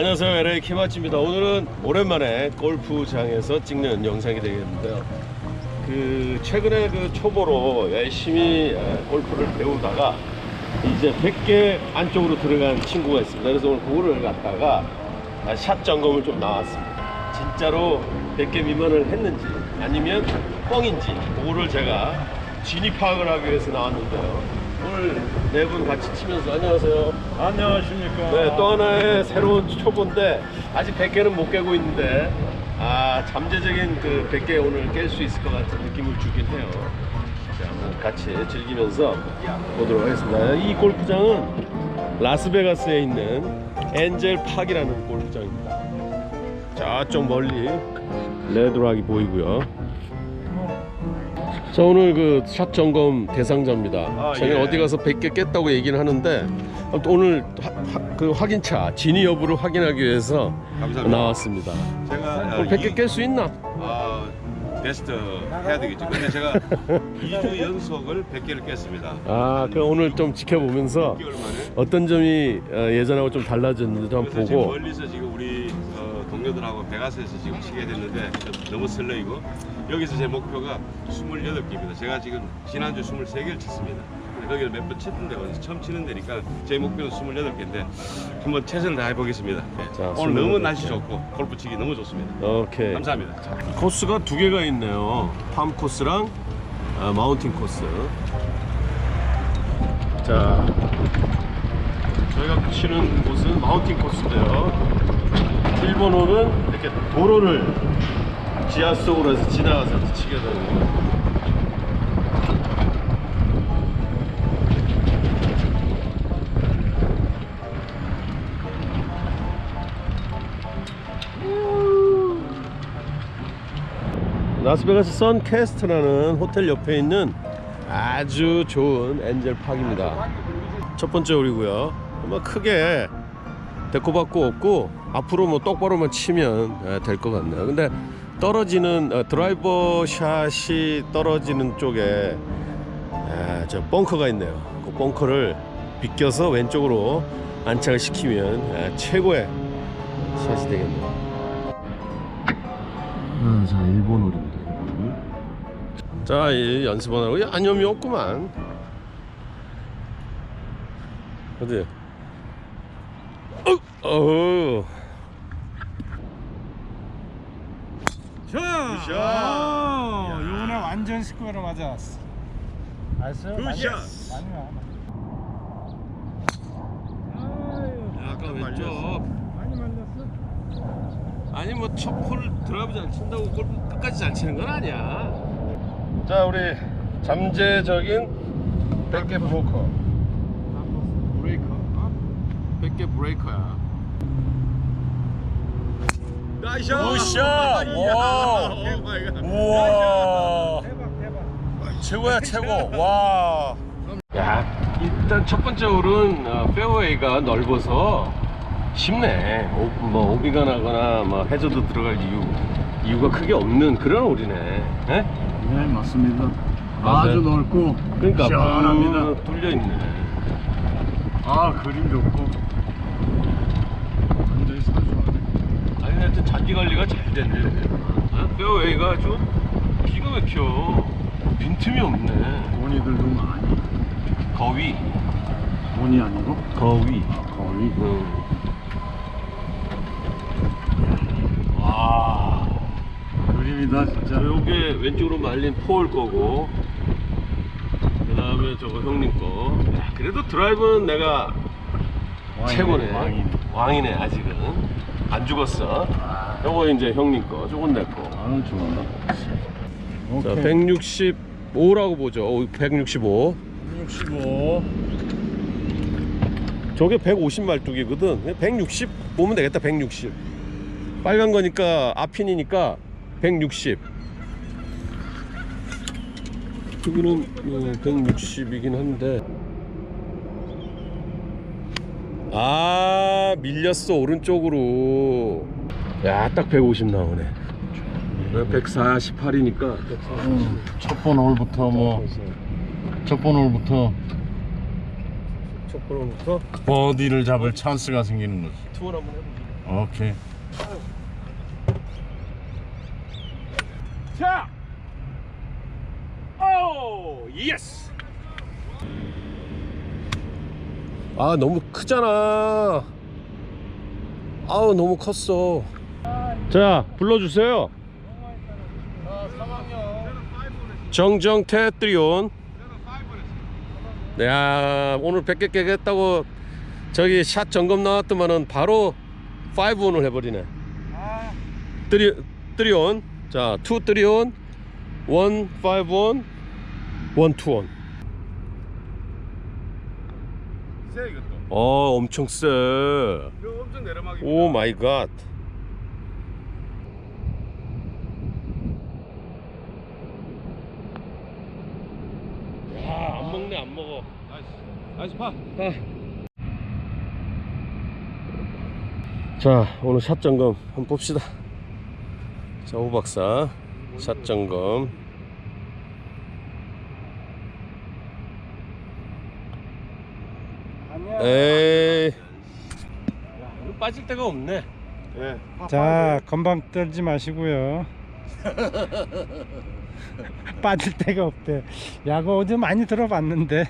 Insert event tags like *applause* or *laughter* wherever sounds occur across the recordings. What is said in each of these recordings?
안녕하세요. LA 키마치입니다. 오늘은 오랜만에 골프장에서 찍는 영상이 되겠는데요. 그 최근에 그 초보로 열심히 에, 골프를 배우다가 이제 100개 안쪽으로 들어간 친구가 있습니다. 그래서 오늘 그거를 갖다가 아, 샷 점검을 좀 나왔습니다. 진짜로 100개 미만을 했는지 아니면 뻥인지 그거를 제가 진입 파악을 하기 위해서 나왔는데요. 오늘 네 분 같이 치면서 안녕하세요 안녕하십니까. 네, 또 하나의 새로운 초보인데 아직 100개는 못 깨고 있는데 아 잠재적인 그 100개 오늘 깰 수 있을 것 같은 느낌을 주긴 해요. 자, 한번 같이 즐기면서 보도록 하겠습니다. 이 골프장은 라스베가스에 있는 엔젤 팍이라는 골프장입니다. 저쪽 멀리 레드락이 보이고요. 자 오늘 그 샷 점검 대상자입니다. 아, 저희 예. 어디 가서 100개 깼다고 얘기는 하는데 아무튼 오늘 하- 하- 그 확인차 진위 여부를 확인하기 위해서 감사합니다. 나왔습니다. 제가 오늘 100개 깰 수 있나? 아, 베스트 해야 되겠죠. 근데 제가 2주 연속을 100개를 깼습니다. 아, 그 오늘 좀 지켜보면서 6개월 만에. 어떤 점이 어, 예전하고 좀 달라졌는지 좀 그래서 지금 보고 멀리서 지금 우리 어, 동료들하고 베가스에서 지금 치게 됐는데 좀 너무 설레이고 여기서 제 목표가 28개입니다. 제가 지금 지난주 23개를 쳤습니다. 근데 거기를 몇번 어디서 처음 치는 데니까 제 목표는 28개인데 한번 최선을 다해 보겠습니다. 네. 자, 오늘 너무 28개. 날씨 좋고 골프 치기 너무 좋습니다. 오케이. 감사합니다. 코스가 두 개가 있네요. 팜 코스랑 아, 마운틴 코스. 자, 저희가 치는 곳은 마운틴 코스인데요. 1번 홀은 이렇게 도로를 지하 속으로 해서 지나가서 치게 되는 거예요. 라스베가스 선캐스트라는 호텔 옆에 있는 아주 좋은 엔젤 팍입니다. 첫 번째 홀이고요. 뭐 크게 대꾸받고 없고 앞으로 뭐 똑바로만 치면 될 것 같네요. 근데 떨어지는 어, 드라이버 샷이 떨어지는 쪽에 아, 저 벙커가 있네요. 그 벙커를 비껴서 왼쪽으로 안착을 시키면 아, 최고의 샷이 되겠네요. 아, 자, 일본 홀. 자, 이 연습 안 하고 안염이 없구만. 어디? 어, 어. 샷! 아, 요번에 완전 스코어로 맞았어. 알았어요? 굿 많이- 샷! 많이 와. 약간 왼쪽. 많이 말렸어. 아니 뭐 첫홀 드라이브 잘 친다고 골프 끝까지 잘 치는 건 아니야. 자, 우리 잠재적인 100개 브로커. 브레이커. 100개 브레이커야. 나이스! 굿샷! 와! 우와. 최고야 최고 와. 야 일단 첫 번째 홀은 어, 페어웨이가 넓어서 쉽네. 오, 뭐 오비가 나거나 뭐 해저도 들어갈 이유 이유가 크게 없는 그런 홀이네. 에? 네 맞습니다. 맞아요. 아주 넓고 그러니까 시원합니다. 쭉 뚫려 있네. 아 그림 좋고 완전히 선수하네. 아니 하여튼 잔디 관리가 잘 됐네. 어? 페어웨이가 아주 기가 막혀. 빈틈이 없네. 본이들도 많이. 거위, 본이 아니고 거위. 거의. 음. 와. 그림이다 진짜. 자, 요게 왼쪽으로 말린 포올 거고 그 다음에 저거 형님 거 야, 그래도 드라이브는 내가 왕이네, 최고네 왕이네. 왕이네 아직은 안 죽었어. 요거 이제 형님 거 저건 내거. 아 좋아. 자 오케이. 165라고 보죠. 어, 165 65. 저게 150 말뚝이거든. 160 보면 되겠다 160 빨간 거니까 앞핀이니까 160 여기는 160이긴 한데 아 밀렸어 오른쪽으로 야 딱 150 나오네 148이니까 음, 첫번 홀부터 뭐첫번 홀부터 첫 번부터 버디를 잡을 찬스가 생기는 거지. 투어 한번 해보자 오케이. 자! 오! 예스! 아, 너무 크잖아. 아우, 너무 컸어. 자, 불러주세요. 정정태 트리온. 네, 야, 오늘 100개 깨겠다고 저기 샷 점검 나왔더만은 바로 5온을 해버리네. 트리, 트리온. 자, 2 트리온, 1 5온, 1 2온. 세 이것도. 어, 엄청 세. 이거 엄청 내려막이. 오 마이 갓. 야, 안 먹네, 안 먹어. 나이스. 나이스 파. 자, 오늘 샷 점검 한번 봅시다. 자, 오 박사 샷 점검. 에이. 야, 이거 빠질 데가 없네. 예. 파 자, 건방 떨지 마시고요. *laughs* 빠질 데가 없대. 야구 어제 많이 들어봤는데.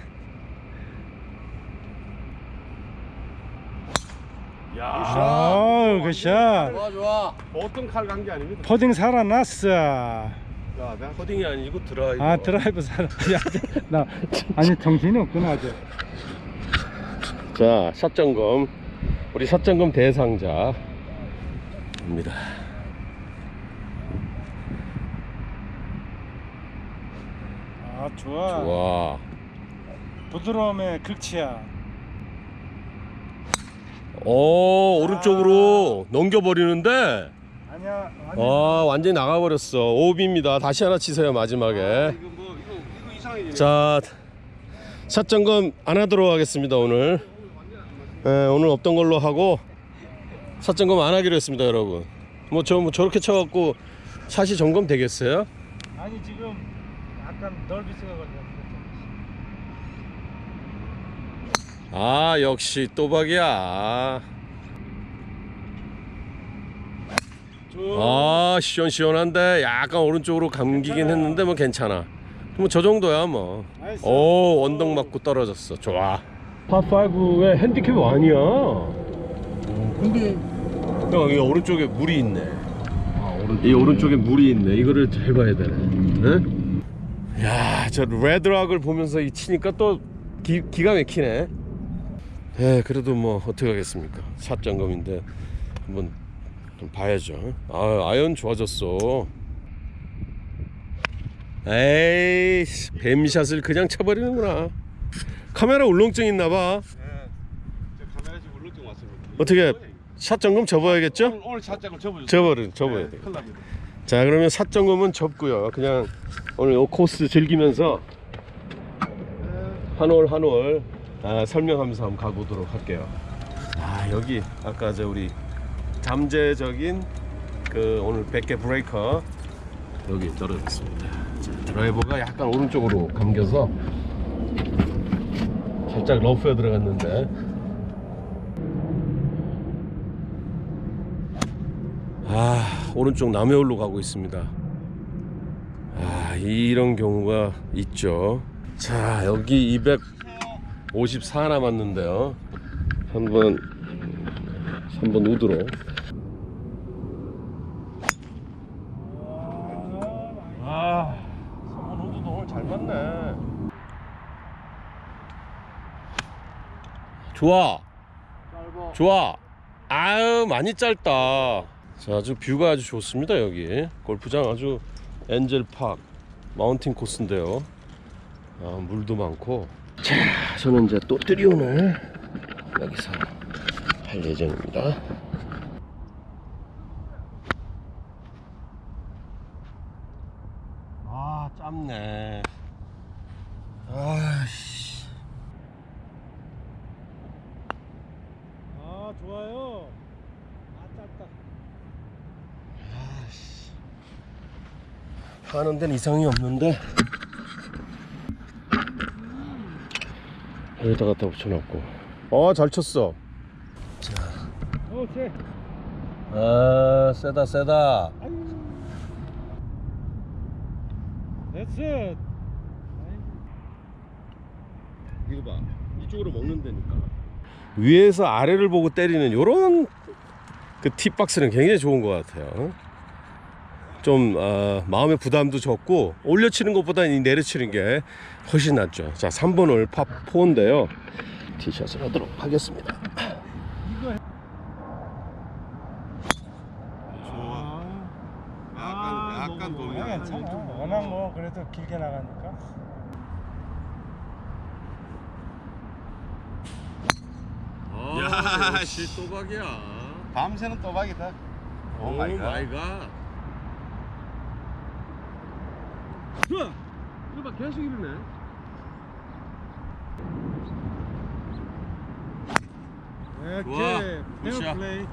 야, 어우, 굿샷. 좋아, 좋아. 보통 칼 간 게 아닙니다. 퍼딩 살아났어. 야, 내가 코딩이 아니고 드라이버. 아, 드라이브 살아. 야, 나, 아니, 정신이 없구나, 아주. 자, 샷 점검. 우리 샷 점검 대상자입니다. 아, 좋아. 좋아. 부드러움의 극치야. 오, 오른쪽으로 넘겨버리는데. 아니야, 아니. 아, 완전히 나가버렸어. 오비입니다. 다시 하나 치세요, 마지막에. 아, 이거 뭐 이거 이거 이상해지네. 자, 샷 점검 안 하도록 하겠습니다, 오늘. 예, 오늘 없던 걸로 하고, 샷 점검 안 하기로 했습니다, 여러분. 뭐, 저, 뭐, 저렇게 쳐갖고, 샷이 점검 되겠어요? 아니, 지금 약간 널비스가 걸렸어. 아, 역시 또박이야. 아, 시원시원한데, 약간 오른쪽으로 감기긴 했는데, 뭐, 괜찮아. 뭐, 저 정도야, 뭐. 오, 언덕 맞고 떨어졌어. 좋아. 파5의 핸디캡 아니야. 근데 형, 이 오른쪽에 물이 있네. 아, 오른 이 오른쪽에 물이 있네. 이거를 잘 봐야 되네. 응? 야, 저 레드락을 보면서 이 치니까 또 기, 기가 막히네. 에, 그래도 뭐 어떻게 하겠습니까? 샷 점검인데 한번 좀 봐야죠. 아, 아연 좋아졌어. 에이, 뱀샷을 그냥 쳐버리는구나. 카메라 울렁증 있나봐. 예. 저 카메라 지금 울렁증 왔습니다. 어떻게 샷 점검 접어야겠죠? 오늘, 오늘 샷장을 접어주세요. 접어를 접어야 네, 돼. 큰일 납니다. 자 그러면 사점검은 접고요 그냥 오늘 요 코스 즐기면서 한 올 한올 아, 설명하면서 한번 가보도록 할게요 아 여기 아까 저 우리 잠재적인 그 오늘 100개 브레이커 여기 떨어졌습니다 자, 드라이버가 약간 오른쪽으로 감겨서 살짝 러프에 들어갔는데. 아 오른쪽 남해올로 가고 있습니다. 아 이런 경우가 있죠. 자 여기 254 남았는데요. 한번 3번 우드로 아 3번 우드도 오늘 잘 맞네 좋아. 좋아. 아유 많이 짧다. 자 아주 뷰가 아주 좋습니다 여기. 골프장 아주 엔젤팍 마운틴 코스인데요. 아, 물도 많고. 자 저는 이제 또 뜨리온을 여기서 할 예정입니다. 아 짧네 아씨 아, 좋아요. 아, 짧다. 하는 데는 이상이 없는데. 여기다 갖다 붙여놨고. 어잘 쳤어. 오, 세. 아 세다 세다. 됐어. 이거 봐. 이쪽으로 먹는 데니까. 위에서 아래를 보고 때리는 요런 그 팁박스는 굉장히 좋은 것 같아요 좀 어, 마음의 부담도 적고 올려치는 것보다 이 내려치는 게 훨씬 낫죠 자 3번 홀 파4인데요 티샷을 하도록 하겠습니다 좋아. 약간 약간 뭐, 동요. 괜찮아. 워낙 뭐 그래도 길게 나가니까. 야, 씨 또박이야 밤새는 또박이다. 오 마이 갓. 갓 좋아 이거 봐 계속 이러네 이렇게 굿샷. 페어 플레이.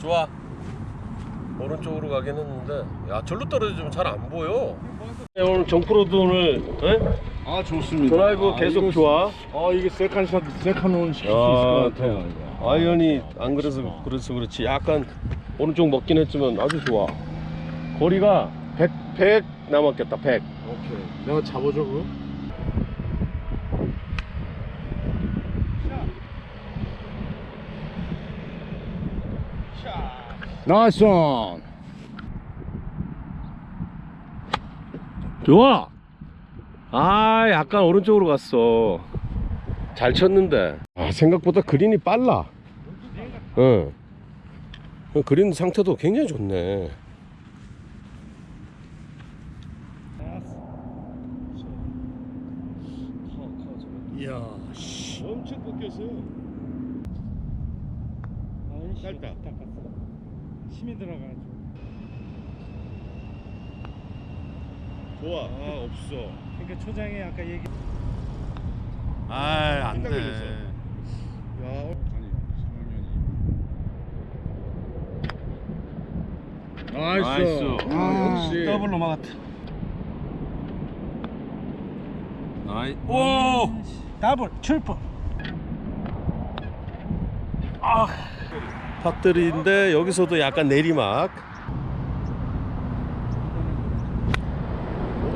좋아. 오른쪽으로 가긴 했는데, 야 절로 떨어지면 잘 안 보여. 오늘 정프로도 오늘 에? 아 좋습니다. 드라이브 계속 좋아. 아 이게 세컨 샷 세컨 온 시킬 수 있을 아, 것 같아요. 이거. 아이언이 안 그래서 그래서 그렇지. 약간 오른쪽 먹긴 했지만 아주 좋아. 거리가 100, 100 남았겠다. 100. 오케이. 내가 잡아줘 그거. 나이스 온. 좋아. 아, 약간 오른쪽으로 갔어. 잘 쳤는데. 아, 생각보다 그린이 빨라. 응. 그린 상태도 굉장히 좋네. 이야. 씨. 엄청 꺾였어요. 아이씨, 짧다. 닦았어. 힘이 들어가지고. 좋아. 아, 없어. 그러니까 초장이 아까 얘기. 아, 안 돼. 야, 어, 나이스. 나이스. 아, 역시. 더블로 막았다. 나이. 오! 더블, 출퍼. 팟들인데 여기서도 약간 내리막.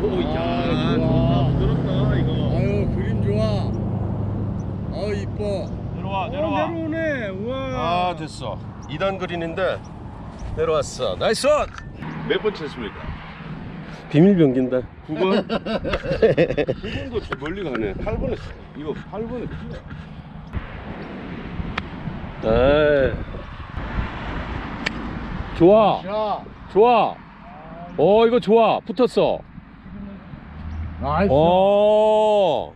오, 야, 좋다. 부드럽다, 이거. 아유, 그림 좋아. 아유, 이뻐. 내려와, 어, 내려오네. 우와. 아, 됐어. 2단 그린인데 내려왔어. 나이스 원! 몇번 쳤습니까? 비밀 병기인데. 9번. 9번도 *laughs* 좀 멀리 가네. 8번에 이거 8번에 피야. 네. 좋아. 자, 좋아. 어, 이거 좋아. 붙었어. 나이스. 어.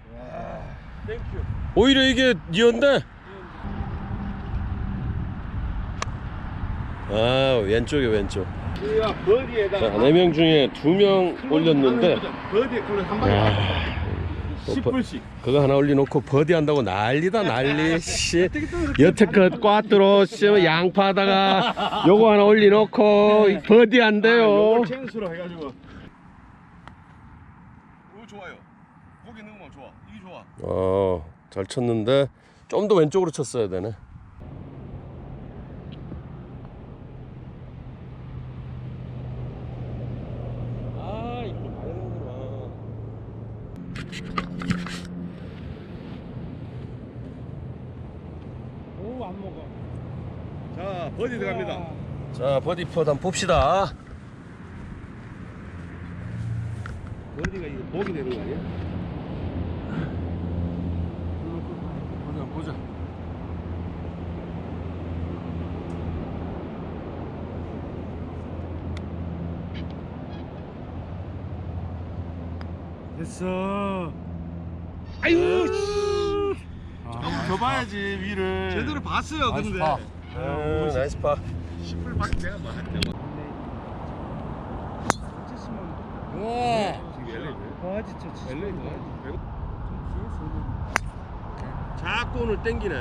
오히려 이게 니언데. 아, 왼쪽에 왼쪽. 야, 버디에다. 자, 네명 중에 두명 올렸는데 버디에 클럽 한 방에. 야, 또 버- 10불씩. 그거 하나 올려놓고 버디 한다고 난리다 난리 *laughs* 씨 여태껏 꽈뚜로 씨 양파다가 요거 하나 올려놓고 버디 한대요 요걸 챈수로 해가지고. 오 좋아요. 거기 넣으면 좋아. 이게 좋아. 어잘 쳤는데 좀 더 왼쪽으로 쳤어야 되네 아 이거 봐야 되는구나 오, 안 먹어. 자, 버디 들어갑니다. 우와. 자 버디 퍼드 한번 봅시다 버디가 이거 복이 되는 거 아니야? 보자 보자 됐어. 아유 한번 더 봐야지 위를. 제대로 봤어요. 근데. 파. 음, 나이스 파 10불 밖에 내가 우와. 지금 LA. 거지 쳐. LA 자꾸 오늘 땡기네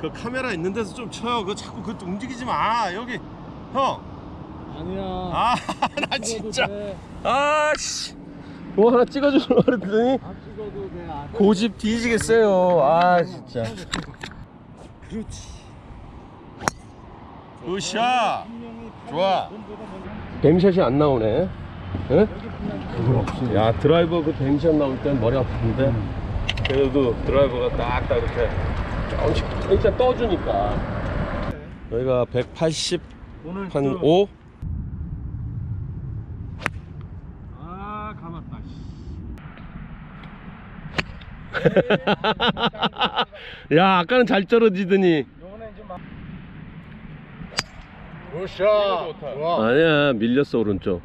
그 카메라 있는 데서 좀 쳐요 그거 자꾸 그 움직이지 마 여기 형 아니야. 아, *laughs* 나 진짜. 아 씨. 뭐 하나 찍어주려고 그랬더니 고집 뒤지겠어요. 아, 진짜. 그렇지. 굿샷. 좋아. 뱀샷이 안 나오네. 예? 야 드라이버 그 뱀샷 나올 땐 머리 아픈데 그래도 드라이버가 딱딱 이렇게 조금씩 일단 떠주니까 여기가 180 오늘 한 또- 5? 아 감았다. 야 아까는 잘 떨어지더니 굿샷. 좋아. 아니야 밀렸어 오른쪽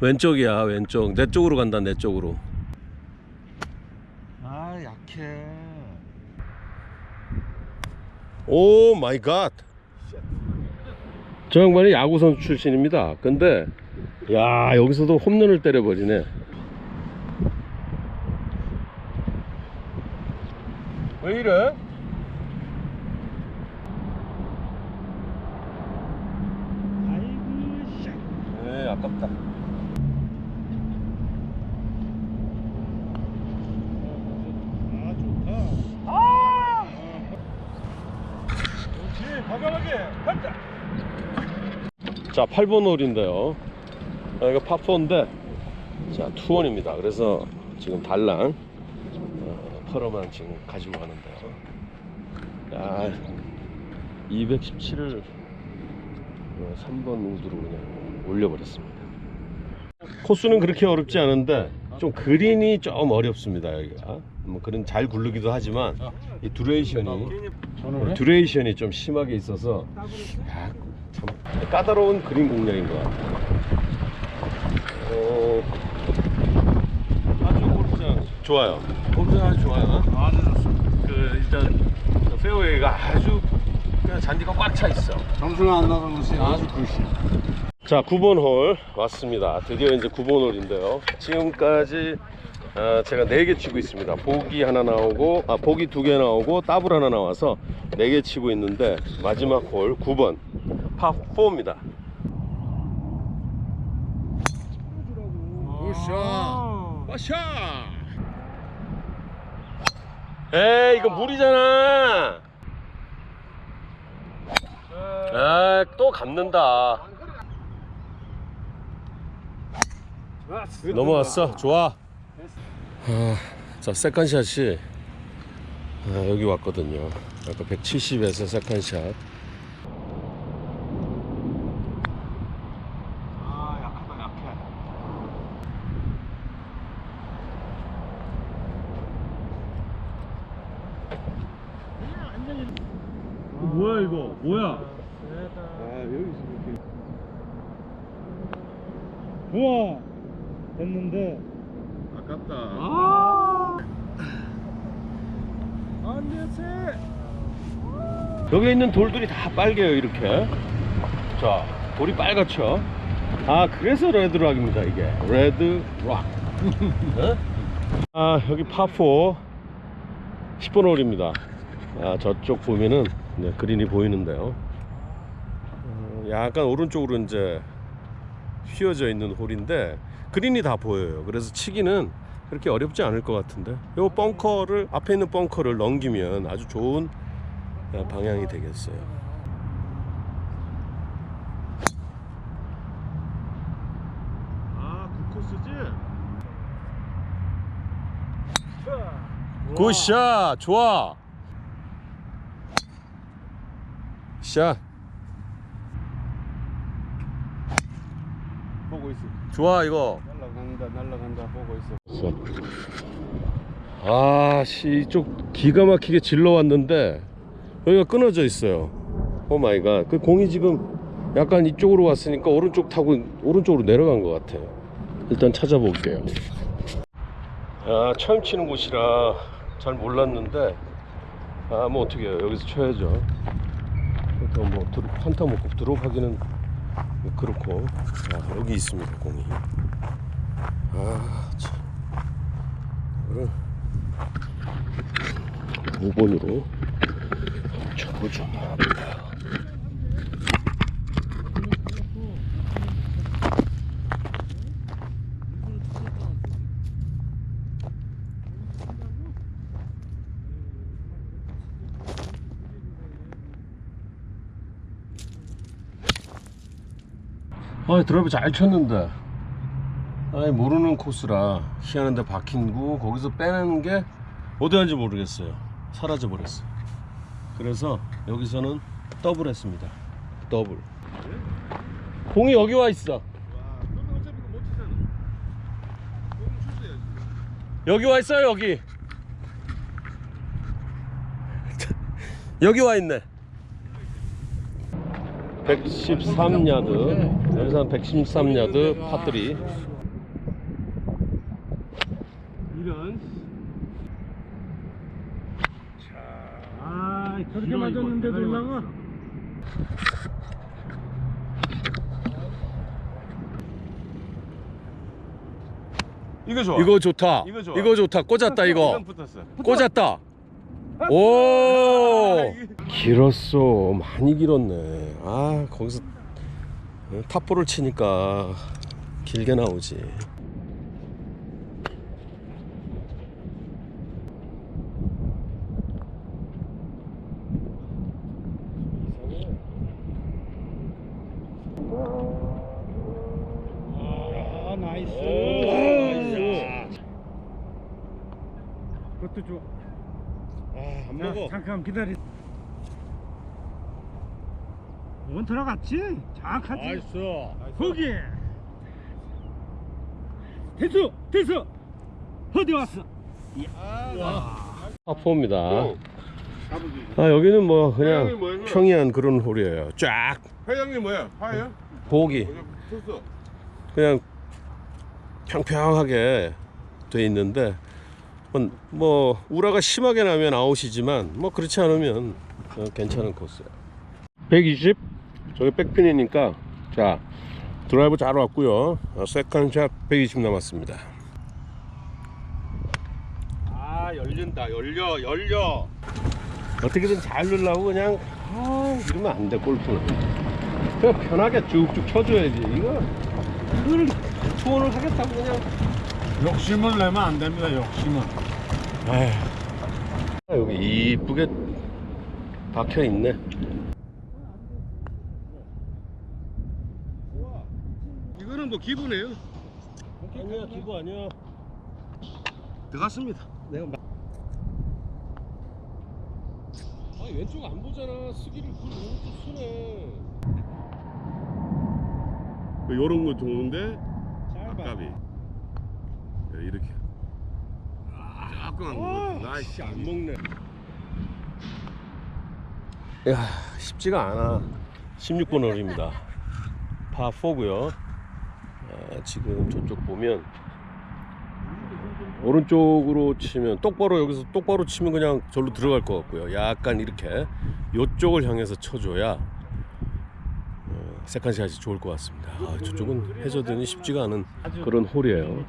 왼쪽이야 왼쪽 내 쪽으로 간다 내 쪽으로 아 약해. 오 마이 갓. 저 양반이 야구 선수 출신입니다. 근데 야 여기서도 홈런을 때려버리네. 왜 이래? 자 8번 홀인데요. 아, 이거 파4인데 자 투원입니다. 그래서 지금 달랑 어, 퍼러만 지금 가지고 가는데요. 야 217을 3번 우드로 그냥 올려버렸습니다. 코스는 그렇게 어렵지 않은데 좀 그린이 좀 어렵습니다 여기가. 뭐 그런 잘 굴르기도 하지만 이 듀레이션이 저는 듀레이션이 좀 심하게 있어서 야, 참 까다로운 그림 공략인 것 같아요. 어, 아주 골프장 좋아요. 골프장 아주 좋아요. 아주 좋습니다. 그 일단 그 페어웨이가 아주 그냥 잔디가 꽉 차 있어. 점수가 안 나가는 것이 아주 굿이. 자, 9번 홀 왔습니다. 드디어 이제 9번 홀인데요. 지금까지 아, 제가 4개 치고 있습니다. 보기 하나 나오고, 아, 보기 2개 나오고, 더블 하나 나와서 4개 치고 있는데, 마지막 홀 9번, 파4입니다. 굿샷. 마샤! 에이, 이거 물이잖아! 아, 또 감는다. 넘어왔어. 좋아. 아, 자, 세컨샷이 아, 여기 왔거든요. 아까 170에서 세컨샷. 아 약하다 약해. 뭐야 이거? 뭐야? 아 여기서 이렇게. 좋아. 됐는데. 아깝다. 안 됐어. 여기 있는 돌들이 다 빨개요 이렇게. 자, 돌이 빨갛죠. 아, 그래서 레드락입니다 이게. 레드락. 어? *laughs* 아, 여기 파4 10번 홀입니다. 아, 저쪽 보면은 네, 그린이 보이는데요. 어, 약간 오른쪽으로 이제 휘어져 있는 홀인데 그린이 다 보여요. 그래서 치기는 그렇게 어렵지 않을 것 같은데. 요 벙커를 앞에 있는 벙커를 넘기면 아주 좋은 어, 방향이 되겠어요. 아, 그 코스지? 굿샷 좋아 샷. 보고 있어. 좋아 이거. 날라간다, 날라간다 보고 있어. 아씨 이쪽 기가 막히게 질러 왔는데 여기가 끊어져 있어요. 오 마이 갓그 공이 지금 약간 이쪽으로 왔으니까 오른쪽 타고 오른쪽으로 내려간 것 같아요. 일단 찾아볼게요. 아 처음 치는 곳이라 잘 몰랐는데 아뭐 어떻게 해요? 여기서 쳐야죠 일단 뭐 들, 한타 먹고 들어가기는 뭐 그렇고. 자 여기 있습니다 공이. 아참. 이거를 5번으로 쳐보죠 아 드라이브 잘 쳤는데. 아니 모르는 코스라 희한한데 박힌 거 거기서 빼내는 게 어디 간지 모르겠어요. 사라져 버렸어 그래서 여기서는 더블 했습니다. 더블. 공이 여기 와 있어. 여기 와 있어요 여기. *laughs* 여기 와 있네 113야드 여기서 한 113야드 파트리 이런. 아 저렇게 맞았는데도 올라가 이거 좋아. 이거 좋다. 이거 좋아. 이거 좋다. 꽂았다 이거. 꽂았다 오! 길었어. 많이 길었네. 아 거기서 탑볼을 치니까 길게 나오지. 아 나이스. 그것도 좋아 안 자, 잠깐 기다리. 원 들어갔지? 정확하지? 거기. 됐어 됐어 어디 왔어? 파포입니다. 아 여기는 뭐 그냥 평이한 그런 홀이에요. 쫙. 회장님 뭐야? 파예요? 보기. 쳤어. 그냥 평평하게 돼 있는데 뭐, 뭐 우라가 심하게 나면 아웃이지만 뭐 그렇지 않으면 어, 괜찮은 코스야. 120 저기 백핀이니까 자 드라이브 잘 왔고요. 어, 세컨샷 120 남았습니다. 아 열린다. 열려 열려. 어떻게든 잘 넣으려고 그냥 아 이러면 안 돼 골프는. 그냥 편하게 쭉쭉 쳐줘야지. 이거 이거를 투혼을 하겠다고 그냥 욕심을 내면 안 됩니다 욕심은 아, 여기 이쁘게 박혀 있네. 이거는 뭐 기분이에요 아니야 기부 아니야. 들어갔습니다 내가 마... 아 왼쪽 안 보잖아. 쓰기를 그 오른쪽 쓰네. 요런 거 좋은데 아깝이 야, 이렇게 조금 안 먹어 나이스 안 먹네. 야 쉽지가 않아. 16번 홀입니다. 파 4고요. 아, 지금 저쪽 보면 오른쪽으로 치면 똑바로 여기서 똑바로 치면 그냥 절로 들어갈 것 같고요. 약간 이렇게 이쪽을 향해서 쳐줘야 어, 세컨샷이 좋을 것 같습니다. 아, 저쪽은 해저드니 쉽지가 않은 그런 홀이에요.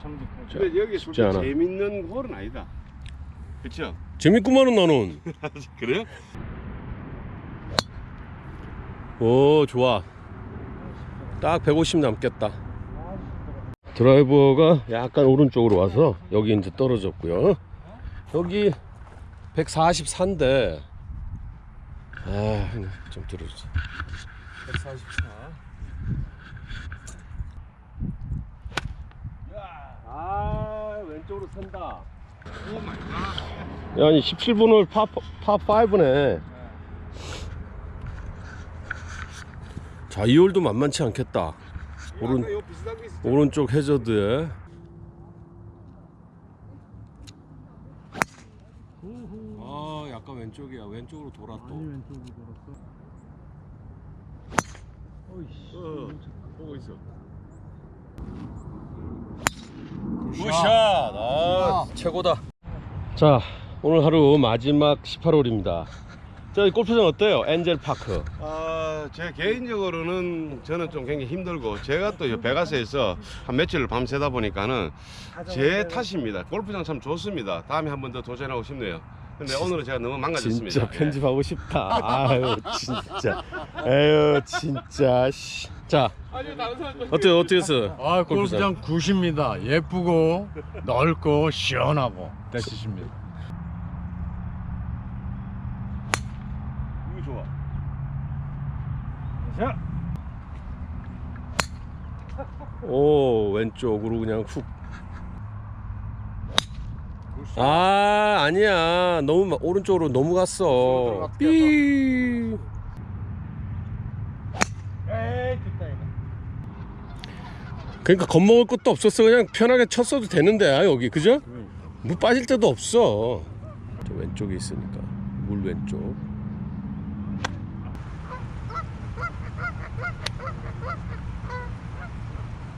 근데 여기 쉽지 않아. 솔직히 재밌는 홀은 아니다 그쵸? 재밌구만은 나는. *laughs* 그래요? 오 좋아 딱 150 남겠다 드라이버가 약간 오른쪽으로 와서 여기 이제 떨어졌고요 여기 144인데 아 좀 들어주세요 144아 왼쪽으로 샌다 야, 아니 17분을 파, 파 5네 자, 이 홀도 만만치 않겠다. 오른? 오른쪽 해저드에. 아, 약간 왼쪽이야. 왼쪽으로 돌아 또. 왼쪽으로 돌았어 어, 보고 있어 굿샷! 아, 최고다. 자, 오늘 하루 마지막 18홀입니다. 저기 골프장 어때요? 엔젤 파크. 아, 제 개인적으로는 저는 좀 굉장히 힘들고 제가 또 베가스에서 한 며칠을 밤새다 보니까는 제 탓입니다. 골프장 참 좋습니다. 다음에 한 번 더 도전하고 싶네요. 근데 오늘은 제가 너무 망가졌습니다. 진짜 편집하고 싶다. 아유, 진짜. 에휴, 진짜. 씨. 자, 어때요? 어떻겠어요? 아 골프장 굿입니다 예쁘고 넓고 시원하고 대시십니다 이거 좋아. 자 오 왼쪽으로 그냥 훅. 아 아니야 너무 마- 오른쪽으로 너무 갔어. 삐. 그러니까 겁먹을 것도 없었어 그냥 편하게 쳤어도 되는데 아, 여기 그죠? 물 빠질 데도 없어. 저 왼쪽에 있으니까 물 왼쪽.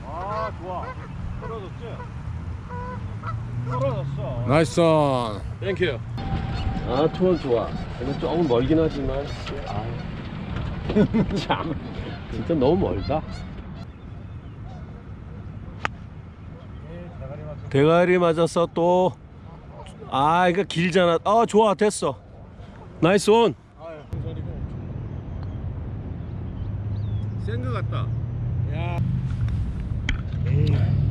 아 좋아 떨어졌지? 떨어졌어 나이스 온. 땡큐. 아 투원 좋아. 근데 조금 멀긴 하지만 아. *laughs* 참 진짜 너무 멀다. 대가리 맞았어 또. 아 이거 길잖아. 아 좋아 됐어. 나이스 온. 아유 소리가 센거 같다. 야 에이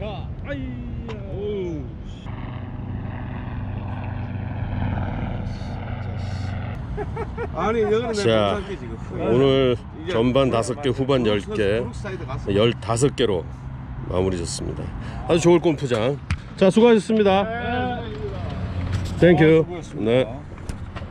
나이스 아이야 오우. 아니 여기는 자, 지금 오늘 전반 다섯 개 후반 열 개. 브룩사이드 가서 15개로 마무리 졌습니다. 아주 좋을 골프장. 자, 수고하셨습니다. 땡큐. 네.